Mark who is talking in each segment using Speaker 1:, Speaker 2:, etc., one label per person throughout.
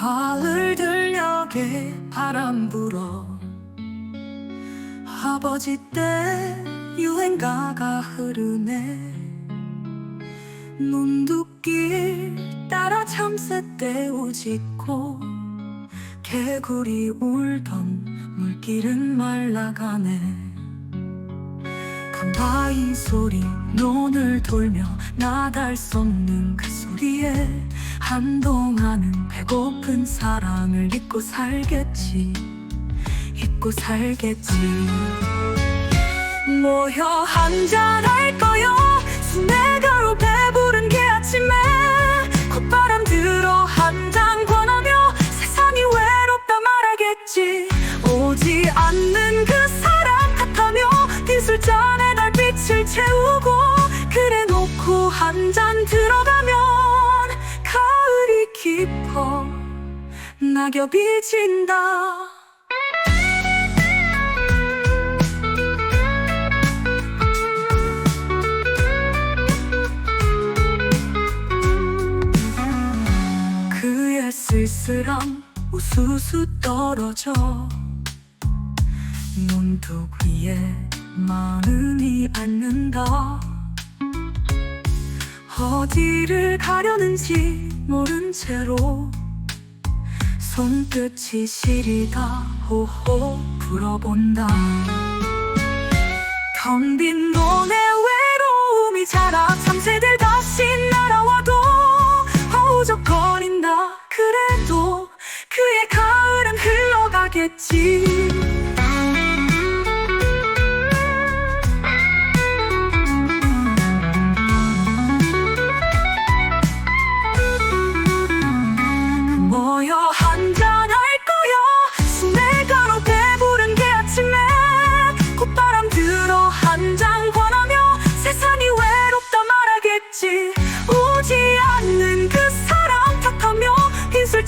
Speaker 1: 가을 들녘에 바람 불어. 아버지 때 유행가가 흐르네. 논두길 따라 참새 떼우 짖고 개구리 울던 물길은 말라가네. 강 바위 소리 논을 돌며 나달 쏟는 그 소리에 한동안은 배고픈 사랑을 잊고 살겠지 잊고 살겠지. 모여 한잔 달빛을 채우고 그래 놓고 한 잔 들어가면 가을이 깊어 낙엽이 진다. 그의 쓸쓸함 우수수 떨어져 논둑 위에 마음이 앉는다 어디를 가려는지 모른 채로 손끝이 시리다. 호호 불어본다. 텅빈 논의 외로움이 자라. 참새들 다시 날아와도 허우적거린다. 그래도 그의 가을은 흘러가겠지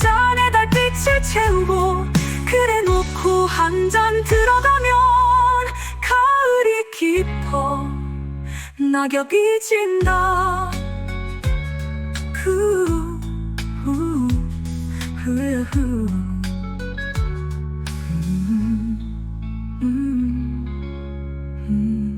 Speaker 1: 잔에 달빛을 채우고 그래 놓고 한 잔 들어가면 가을이 깊어 낙엽이 진다 후, 후, 후, 후. Mm.